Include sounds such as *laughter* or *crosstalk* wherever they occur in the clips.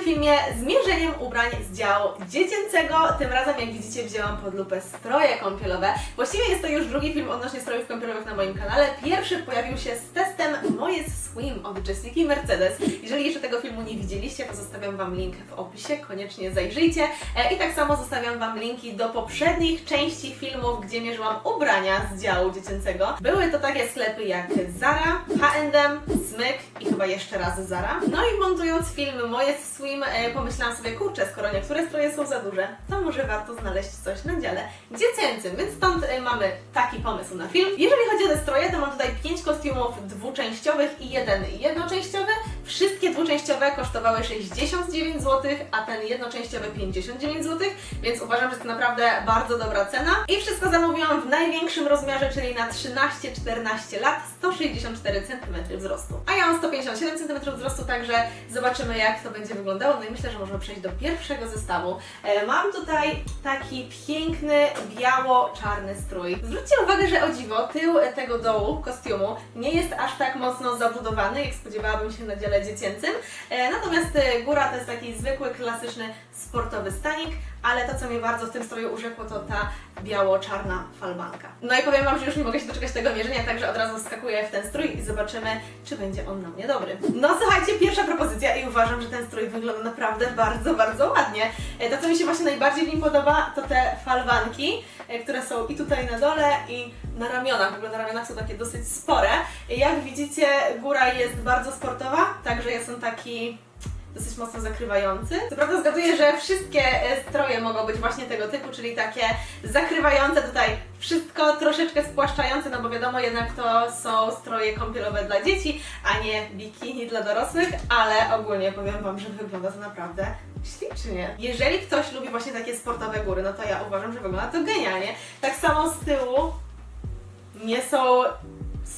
tym filmie zmierzeniem ubrań z działu dziecięcego. Tym razem, jak widzicie, wzięłam pod lupę stroje kąpielowe. Właściwie jest to już drugi film odnośnie strojów kąpielowych na moim kanale. Pierwszy pojawił się z testem Moje Swim od Jessiki Mercedes. Jeżeli jeszcze tego filmu nie widzieliście, to zostawiam Wam link w opisie, koniecznie zajrzyjcie. E, I tak samo zostawiam Wam linki do poprzednich części filmów, gdzie mierzyłam ubrania z działu dziecięcego. Były to takie sklepy jak Zara, H&M, Smyk i chyba jeszcze raz Zara. No i montując film Moje Swim, e, pomyślałam sobie, kurczę, skoro niektóre stroje są za duże, to może warto znaleźć coś na dziale dziecięcym, więc stąd e, mamy taki pomysł na film. Jeżeli chodzi o te stroje, to mam tutaj 5 kostiumów dwuczęściowych i jeden jednoczęściowy. Dwuczęściowe kosztowały 69 zł, a ten jednoczęściowy 59 zł, więc uważam, że to naprawdę bardzo dobra cena. I wszystko zamówiłam w największym rozmiarze, czyli na 13-14 lat, 164 cm wzrostu. A ja mam 157 cm wzrostu, także zobaczymy jak to będzie wyglądało. No i myślę, że możemy przejść do pierwszego zestawu. E, mam tutaj taki piękny, biało-czarny strój. Zwróćcie uwagę, że o dziwo, tył tego dołu kostiumu nie jest aż tak mocno zabudowany, jak spodziewałabym się na dziale dziecięcym. E, natomiast e, góra to jest taki zwykły, klasyczny, sportowy stanik, ale to, co mnie bardzo w tym stroju urzekło, to ta biało-czarna falbanka. No i powiem Wam, że już nie mogę się doczekać tego mierzenia, także od razu wskakuję w ten strój i zobaczymy, czy będzie on na mnie dobry. No słuchajcie, pierwsza propozycja i uważam, że ten strój wygląda naprawdę bardzo, bardzo ładnie. E, To, co mi się właśnie najbardziej w nim podoba, to te falbanki, które są i tutaj na dole, i na ramionach. W ogóle na ramionach są takie dosyć spore. E, Jak widzicie, góra jest bardzo sportowa, także jest on taki dosyć mocno zakrywający. Co prawda zgaduję, że wszystkie e, stroje mogą być właśnie tego typu, czyli takie zakrywające tutaj wszystko, troszeczkę spłaszczające, no bo wiadomo jednak to są stroje kąpielowe dla dzieci, a nie bikini dla dorosłych, ale ogólnie powiem Wam, że wygląda to naprawdę ślicznie. Jeżeli ktoś lubi właśnie takie sportowe góry, no to ja uważam, że wygląda to genialnie. Tak samo z tyłu nie są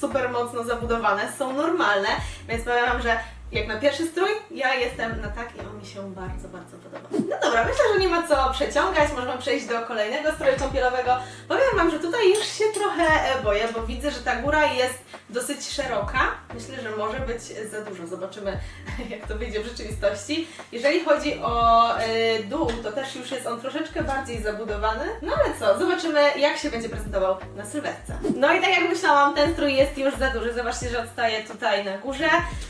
super mocno zabudowane, są normalne, więc powiem Wam, że jak na pierwszy strój, ja jestem na tak i on mi się bardzo, bardzo podoba. No dobra, myślę, że nie ma co przeciągać, możemy przejść do kolejnego stroju kąpielowego. Powiem Wam, że tutaj już się trochę e, boję, bo widzę, że ta góra jest dosyć szeroka. Myślę, że może być za dużo. Zobaczymy, *laughs* jak to wyjdzie w rzeczywistości. Jeżeli chodzi o e, dół, to też już jest on troszeczkę bardziej zabudowany. No ale co, zobaczymy, jak się będzie prezentował na sylwetce. No i tak jak myślałam, ten strój jest już za duży. Zobaczcie, że odstaje tutaj na górze,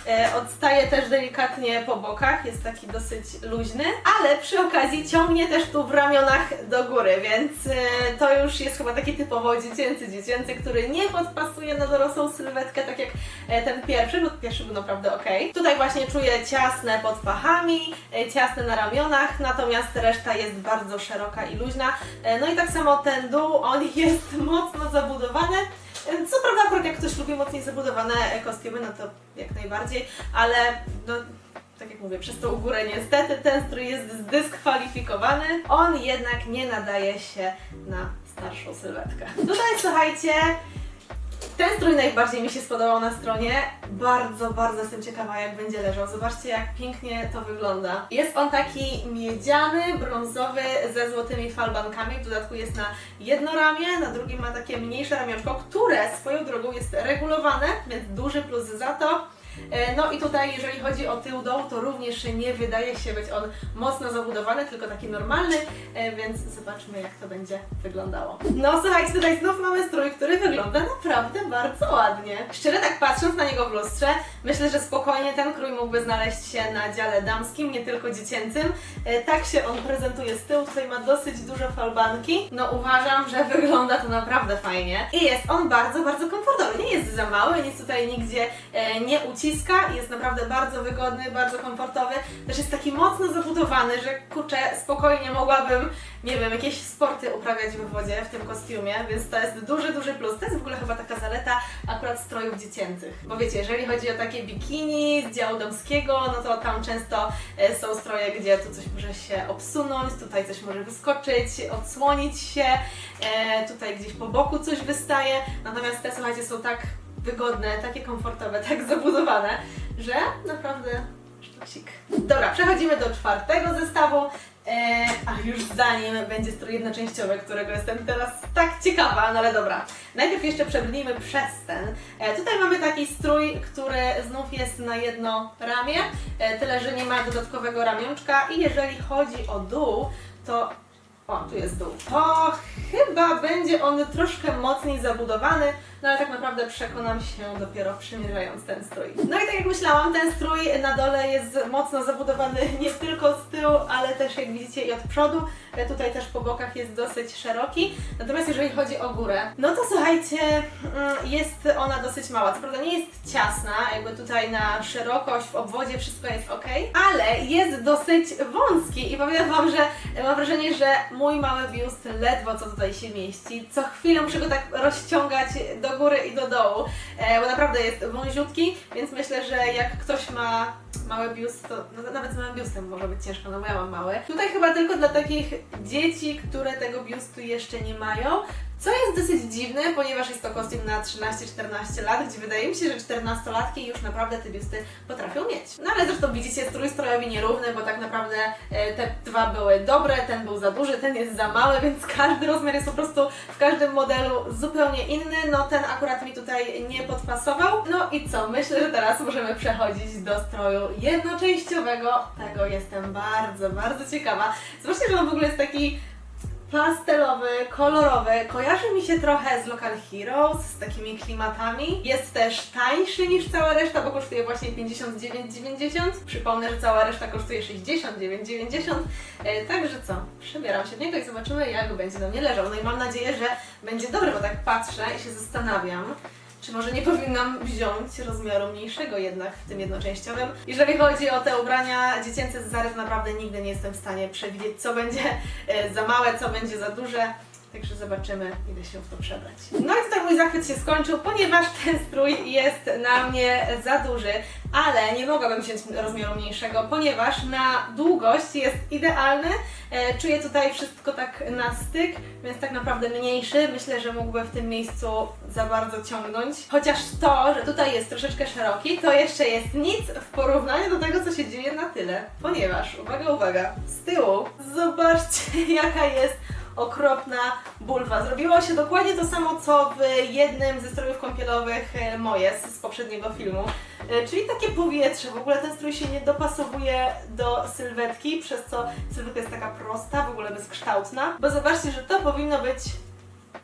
e, odstaje też delikatnie po bokach, jest taki dosyć luźny, ale przy okazji ciągnie też tu w ramionach do góry, więc e, to już jest chyba taki typowo dziecięcy, dziecięcy, który nie podpasuje na dorosłą sylwetkę, tak jak e, ten pierwszy, bo pierwszy był naprawdę ok. Tutaj właśnie czuję ciasne pod pachami, e, ciasne na ramionach, natomiast reszta jest bardzo szeroka i luźna. E, No i tak samo ten dół, on *laughs* jest mocno zabudowany. Co prawda, akurat jak ktoś lubi mocniej zabudowane kostiumy, no to jak najbardziej, ale no, tak jak mówię, przez tą górę niestety ten strój jest zdyskwalifikowany. On jednak nie nadaje się na starszą sylwetkę. Tutaj słuchajcie, ten strój najbardziej mi się spodobał na stronie. Bardzo, bardzo jestem ciekawa, jak będzie leżał. Zobaczcie, jak pięknie to wygląda. Jest on taki miedziany, brązowy, ze złotymi falbankami. W dodatku jest na jedno ramię, na drugim ma takie mniejsze ramionczko, które swoją drogą jest regulowane, więc duży plus za to. E, No i tutaj, jeżeli chodzi o tył dołu, to również nie wydaje się być on mocno zabudowany, tylko taki normalny, e, więc zobaczmy, jak to będzie wyglądało. No słuchajcie, tutaj znów mamy strój, który wygląda naprawdę bardzo ładnie. Szczerze tak patrząc na niego w lustrze, myślę, że spokojnie ten krój mógłby znaleźć się na dziale damskim, nie tylko dziecięcym. E, Tak się on prezentuje z tyłu, tutaj ma dosyć dużo falbanki. No uważam, że wygląda to naprawdę fajnie. I jest on bardzo, bardzo komfortowy. Nie jest za mały, nic tutaj nigdzie e, uciska, jest naprawdę bardzo wygodny, bardzo komfortowy. Też jest taki mocno zabudowany, że kurczę, spokojnie mogłabym, nie wiem, jakieś sporty uprawiać w wodzie w tym kostiumie, więc to jest duży, duży plus. To jest w ogóle chyba taka zaleta akurat strojów dziecięcych. Bo wiecie, jeżeli chodzi o takie bikini z działu damskiego, no to tam często e, są stroje, gdzie tu coś może się obsunąć, tutaj coś może wyskoczyć, odsłonić się, e, tutaj gdzieś po boku coś wystaje. Natomiast te, słuchajcie, są tak wygodne, takie komfortowe, tak *laughs* zabudowane, że naprawdę sztosik. Dobra, przechodzimy do czwartego zestawu. E, a już zanim będzie strój jednoczęściowy, którego jestem teraz tak ciekawa, no ale dobra. Najpierw jeszcze przebrnijmy przez ten. E, tutaj mamy taki strój, który znów jest na jedno ramię, e, tyle że nie ma dodatkowego ramionczka i jeżeli chodzi o dół, to o, tu jest dół. To chyba będzie on troszkę mocniej zabudowany, no ale tak naprawdę przekonam się dopiero przymierzając ten strój. No i tak jak myślałam, ten strój na dole jest mocno zabudowany nie tylko z tyłu, ale też jak widzicie i od przodu. E, Tutaj też po bokach jest dosyć szeroki. Natomiast jeżeli chodzi o górę, no to słuchajcie, mm, jest ona dosyć mała. Co prawda nie jest ciasna, jakby tutaj na szerokość, w obwodzie wszystko jest ok, ale jest dosyć wąski i powiem Wam, że mam wrażenie, że mój mały biust ledwo co tutaj się mieści. Co chwilę muszę go tak rozciągać do góry i do dołu, e, bo naprawdę jest wąziutki, więc myślę, że jak ktoś ma mały biust, to no, nawet z małym biustem może być ciężko, no bo ja mam mały. Tutaj chyba tylko dla takich dzieci, które tego biustu jeszcze nie mają, co jest dosyć dziwne, ponieważ jest to kostium na 13-14 lat, gdzie wydaje mi się, że 14-latki już naprawdę te biusty potrafią mieć. No ale zresztą widzicie, strój strojowi nierówny, bo tak naprawdę e, te dwa były dobre, ten był za duży, ten jest za mały, więc *laughs* każdy rozmiar jest po prostu w każdym modelu zupełnie inny. No ten akurat mi tutaj nie podpasował. No i co? Myślę, że teraz możemy przechodzić do stroju jednoczęściowego. Tego jestem bardzo, bardzo ciekawa. Zobaczcie, że on w ogóle jest taki pastelowy, kolorowy. Kojarzy mi się trochę z Local Heroes, z takimi klimatami. Jest też tańszy niż cała reszta, bo kosztuje właśnie 59,90. Przypomnę, że cała reszta kosztuje 69,90. E, także co? Przebieram się w niego i zobaczymy, jak będzie do mnie leżał. No i mam nadzieję, że będzie dobry, bo tak patrzę i się zastanawiam. Czy może nie powinnam wziąć rozmiaru mniejszego jednak w tym jednoczęściowym? Jeżeli chodzi o te ubrania dziecięce z naprawdę nigdy nie jestem w stanie przewidzieć, co będzie e, za małe, co będzie za duże. Także zobaczymy, idę się w to przebrać. No i tutaj mój zachwyt się skończył, ponieważ ten strój jest na mnie za duży, ale nie mogłabym wziąć rozmiaru mniejszego, ponieważ na długość jest idealny. E, czuję tutaj wszystko tak na styk, więc tak naprawdę mniejszy. Myślę, że mógłby w tym miejscu za bardzo ciągnąć. Chociaż to, że tutaj jest troszeczkę szeroki, to jeszcze jest nic w porównaniu do tego, co się dzieje na tyle. Ponieważ, uwaga, uwaga, z tyłu, zobaczcie *laughs* jaka jest okropna bulwa. Zrobiło się dokładnie to samo, co w jednym ze strojów kąpielowych e, moje z, poprzedniego filmu. E, Czyli takie powietrze. W ogóle ten strój się nie dopasowuje do sylwetki, przez co sylwetka jest taka prosta, w ogóle bezkształtna. Bo zobaczcie, że to powinno być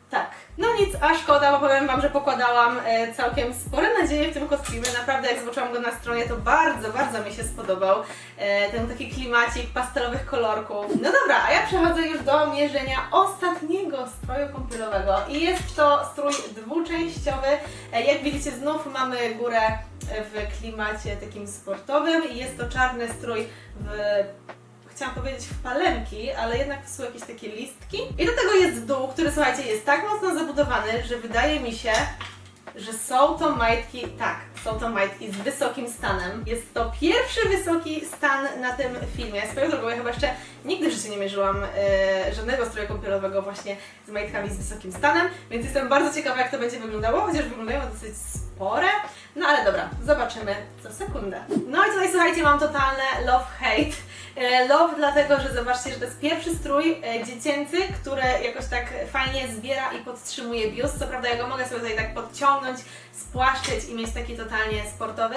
tak. No nic, a szkoda, bo powiem Wam, że pokładałam e, całkiem spore nadzieje w tym kostiumie. Naprawdę, jak zobaczyłam go na stronie, to bardzo, bardzo mi się spodobał. E, ten taki klimacik pastelowych kolorków. No dobra, a ja przechodzę już do mierzenia ostatniego stroju kąpielowego. I jest to strój dwuczęściowy. E, jak widzicie, znów mamy górę w klimacie takim sportowym. I jest to czarny strój w chciałam powiedzieć w palemki, ale jednak to są jakieś takie listki. I do tego jest dół, który słuchajcie, jest tak mocno zabudowany, że wydaje mi się, że są to majtki, tak, są to majtki z wysokim stanem. Jest to pierwszy wysoki stan na tym filmie. Swoją drogą, ja chyba jeszcze nigdy życiu nie mierzyłam e, żadnego stroju kąpielowego właśnie z majtkami z wysokim stanem, więc jestem bardzo ciekawa, jak to będzie wyglądało, chociaż wyglądają dosyć spore. No ale dobra, zobaczymy za sekundę. No i tutaj słuchajcie, mam totalne love-hate. E, Love dlatego, że zobaczcie, że to jest pierwszy strój e, dziecięcy, który jakoś tak fajnie zbiera i podtrzymuje biust. Co prawda ja go mogę sobie tutaj tak podciągnąć, spłaszczyć i mieć taki totalnie sportowy,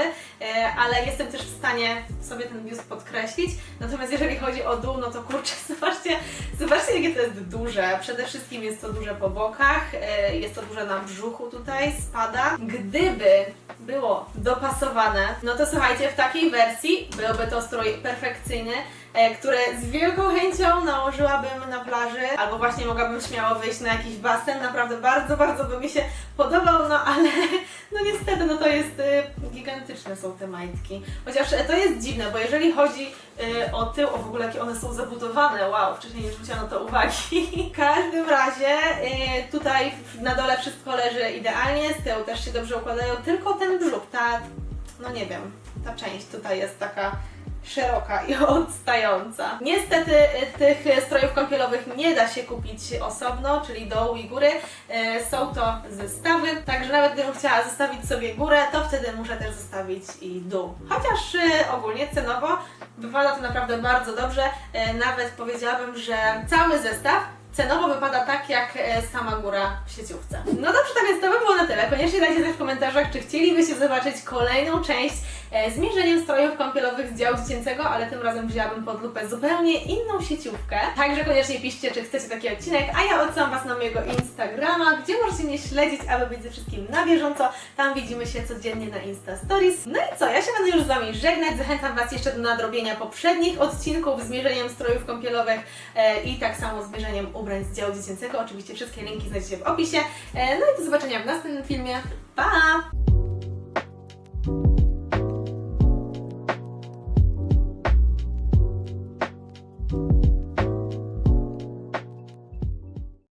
ale jestem też w stanie sobie ten biust podkreślić. Natomiast jeżeli chodzi o dół, no to kurczę, *laughs* zobaczcie, zobaczcie jakie to jest duże. Przede wszystkim jest to duże po bokach, e, jest to duże na brzuchu tutaj, spada. Gdyby było dopasowane, no to słuchajcie, w takiej wersji byłby to strój perfekcyjny, e, który z wielką chęcią nałożyłabym na plaży, albo właśnie mogłabym śmiało wyjść na jakiś basen, naprawdę bardzo, bardzo by mi się podobał, no ale no niestety, no to jest y, gigantyczne są te majtki. Chociaż e, to jest dziwne, bo jeżeli chodzi y, o tył, o w ogóle jakie one są zabudowane, wow, wcześniej nie zwróciłam na to uwagi. *laughs* W każdym razie y, tutaj na dole wszystko leży idealnie, z tyłu też się dobrze układają, tylko ten brzuch, ta, no nie wiem, ta część tutaj jest taka szeroka i *laughs* odstająca. Niestety y, tych strojów kąpielowych nie da się kupić osobno, czyli dołu i góry. Y, Są to zestawy, także nawet gdybym chciała zostawić sobie górę, to wtedy muszę też zostawić i dół. Chociaż y, ogólnie cenowo wypada to naprawdę bardzo dobrze. Nawet powiedziałabym, że cały zestaw Cenowo wypada tak jak sama góra w sieciówce. No dobrze, tak więc to by było na tyle. Koniecznie dajcie znać w komentarzach, czy chcielibyście zobaczyć kolejną część z mierzeniem strojów kąpielowych z działu dziecięcego, ale tym razem wzięłabym pod lupę zupełnie inną sieciówkę. Także koniecznie piszcie, czy chcecie taki odcinek, a ja odsyłam Was na mojego Instagrama, gdzie możecie mnie śledzić, aby być ze wszystkim na bieżąco. Tam widzimy się codziennie na Insta Stories. No i co, ja się będę już z Wami żegnać. Zachęcam Was jeszcze do nadrobienia poprzednich odcinków z mierzeniem strojów kąpielowych e, i tak samo z mierzeniem ubrań z działu dziecięcego. Oczywiście wszystkie linki znajdziecie w opisie. E, no i do zobaczenia w następnym filmie. Pa!